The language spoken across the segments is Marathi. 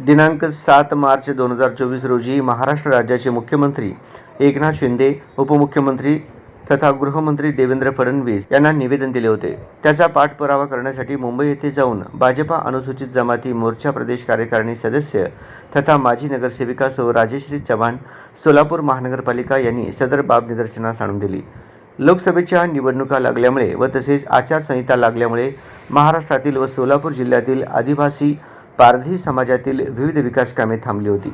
दिनांक सात मार्च दोन हजार चोवीस रोजी महाराष्ट्र राज्याचे मुख्यमंत्री एकनाथ शिंदे उपमुख्यमंत्री तथा गृहमंत्री देवेंद्र फडणवीस यांना निवेदन दिले होते. त्याचा पाठपुरावा करण्यासाठी मुंबई येथे जाऊन भाजपा अनुसूचित जमाती मोर्चा प्रदेश कार्यकारिणी सदस्य तथा माजी नगरसेविका सौ राजेश्री चव्हाण सोलापूर महानगरपालिका यांनी सदर बाब निदर्शनास आणून दिली. लोकसभेच्या निवडणुका लागल्यामुळे व तसेच आचारसंहिता लागल्यामुळे महाराष्ट्रातील व सोलापूर जिल्ह्यातील आदिवासी पारधी समाजातील विविध विकास कामे थांबली होती.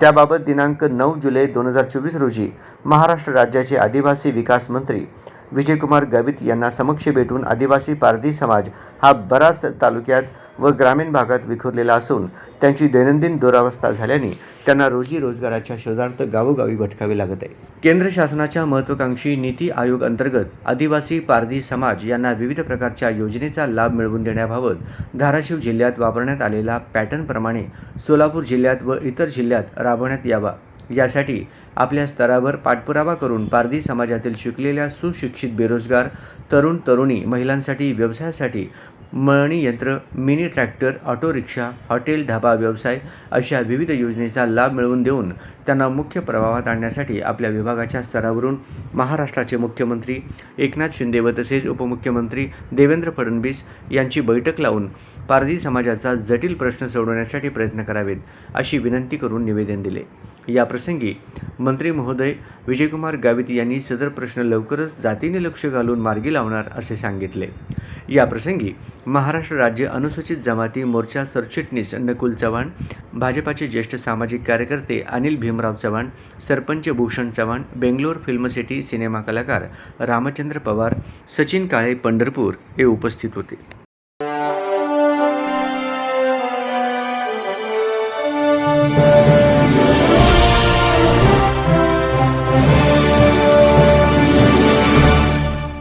त्याबाबत दिनांक नऊ जुलै दोन हजार चोवीस रोजी महाराष्ट्र राज्याचे आदिवासी विकास मंत्री विजयकुमार गावित यांना समक्ष भेटून आदिवासी पारधी समाज हा बराच तालुक्यात व ग्रामीण भागात विखुरलेला असून त्यांची दैनंदिन दुरावस्था झाल्याने त्यांना रोजी रोजगाराच्या शोधार्थ गावोगावी भटकावे लागत आहे. केंद्र शासनाच्या महत्त्वाकांक्षी नीती आयोग अंतर्गत आदिवासी पारधी समाज यांना विविध प्रकारच्या योजनेचा लाभ मिळवून देण्याबाबत धाराशिव जिल्ह्यात वापरण्यात आलेला पॅटर्नप्रमाणे सोलापूर जिल्ह्यात व इतर जिल्ह्यात राबवण्यात यावा. यासाठी आपल्या स्तरावर पाठपुरावा करून पारधी समाजातील शिकलेल्या सुशिक्षित बेरोजगार तरुण तरुणी महिलांसाठी व्यवसायासाठी मळणी यंत्र mini tractor auto rickshaw hotel dhaba व्यवसाय अशा विविध योजनेचा लाभ मिळवून देऊन त्यांना मुख्य प्रवाहात आणण्यासाठी आपल्या विभागाच्या स्तरावरून महाराष्ट्राचे मुख्यमंत्री एकनाथ शिंदे व तसेच उपमुख्यमंत्री देवेंद्र फडणवीस यांची बैठक लावून पारधी समाजाचा जटिल प्रश्न सोडवण्यासाठी प्रयत्न करावेत अशी विनंती करून निवेदन दिले. याप्रसंगी मंत्री महोदय विजयकुमार गावित यांनी सदर प्रश्न लवकरच जातीने लक्ष घालून मार्गी लावणार असे सांगितले. याप्रसंगी महाराष्ट्र राज्य अनुसूचित जमाती मोर्चा सरचिटणीस नकुल चव्हाण भाजपाचे ज्येष्ठ सामाजिक कार्यकर्ते Anil Bhimrao Chavan sarpanch Bhushan Chavan Bangalore film city cinema कलाकार रामचंद्र पवार सचिन काळे पंढरपूर हे उपस्थित होते.